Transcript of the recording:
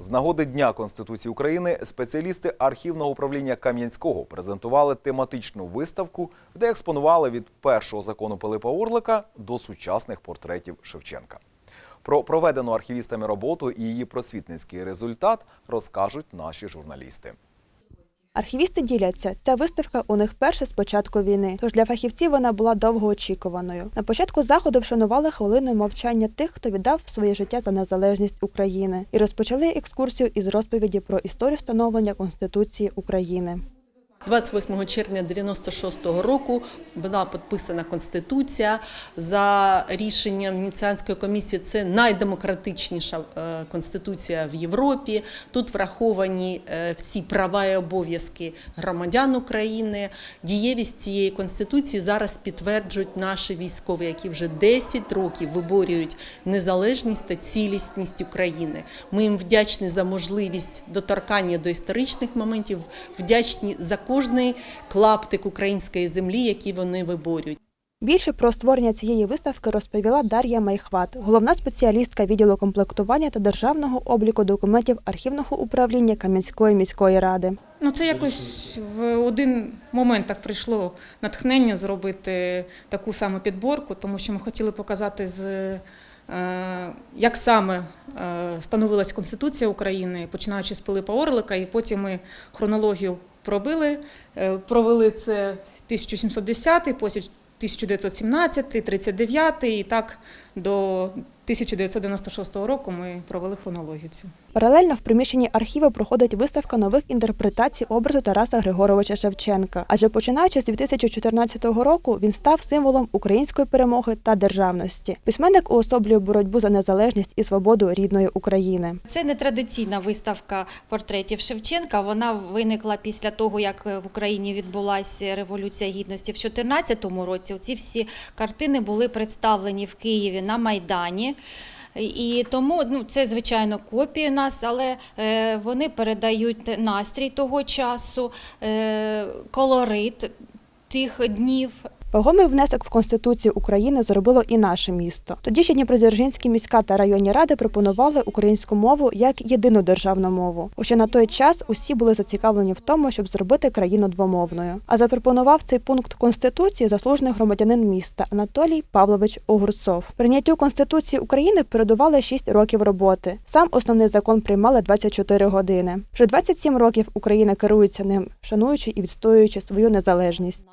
З нагоди Дня Конституції України спеціалісти архівного управління Кам'янського презентували тематичну виставку, де експонували від першого закону Пилипа Орлика до сучасних портретів Шевченка. Про проведену архівістами роботу і її просвітницький результат розкажуть наші журналісти. Архівісти діляться. Ця виставка у них перша з початку війни. Тож для фахівців вона була довгоочікуваною. На початку заходу вшанували хвилиною мовчання тих, хто віддав своє життя за незалежність України, і розпочали екскурсію із розповіді про історію становлення Конституції України. 28 червня 96-го року була підписана Конституція за рішенням Венеціанської комісії. Це найдемократичніша е, конституція в Європі. Тут враховані е, всі права і обов'язки громадян України. Дієвість цієї конституції зараз підтверджують наші військові, які вже 10 років виборюють незалежність та цілісність України. Ми їм вдячні за можливість доторкання до історичних моментів, вдячні за кожний клаптик української землі, який вони виборюють. Більше про створення цієї виставки розповіла Дар'я Майхват, головна спеціалістка відділу комплектування та державного обліку документів архівного управління Кам'янської міської ради. Ну, це якось в один момент так прийшло натхнення зробити таку саму підборку, тому що ми хотіли показати, з, е, як саме е, становилась Конституція України, починаючи з Пилипа Орлика, і потім ми хронологію пробили, е, провели це 1710, потім 1917, 39 і так до 1996 року ми провели хронологію цю. Паралельно в приміщенні архіву проходить виставка нових інтерпретацій образу Тараса Григоровича Шевченка. Адже починаючи з 2014 року він став символом української перемоги та державності. Письменник уособлює боротьбу за незалежність і свободу рідної України. Це не традиційна виставка портретів Шевченка. Вона виникла після того, як в Україні відбулася революція гідності в 2014 році. Ці всі картини були представлені в Києві на Майдані. І тому ну, це, звичайно, копії нас, але е, вони передають настрій того часу, е, колорит тих днів. Вагомий внесок в Конституцію України зробило і наше місто. Тоді ще Дніпродзержинські міська та районні ради пропонували українську мову як єдину державну мову. Хоча на той час усі були зацікавлені в тому, щоб зробити країну двомовною. А запропонував цей пункт Конституції заслужений громадянин міста Анатолій Павлович Огурцов. Прийняттю Конституції України передували 6 років роботи. Сам основний закон приймали 24 години. Вже 27 років Україна керується ним, шануючи і відстоюючи свою незалежність.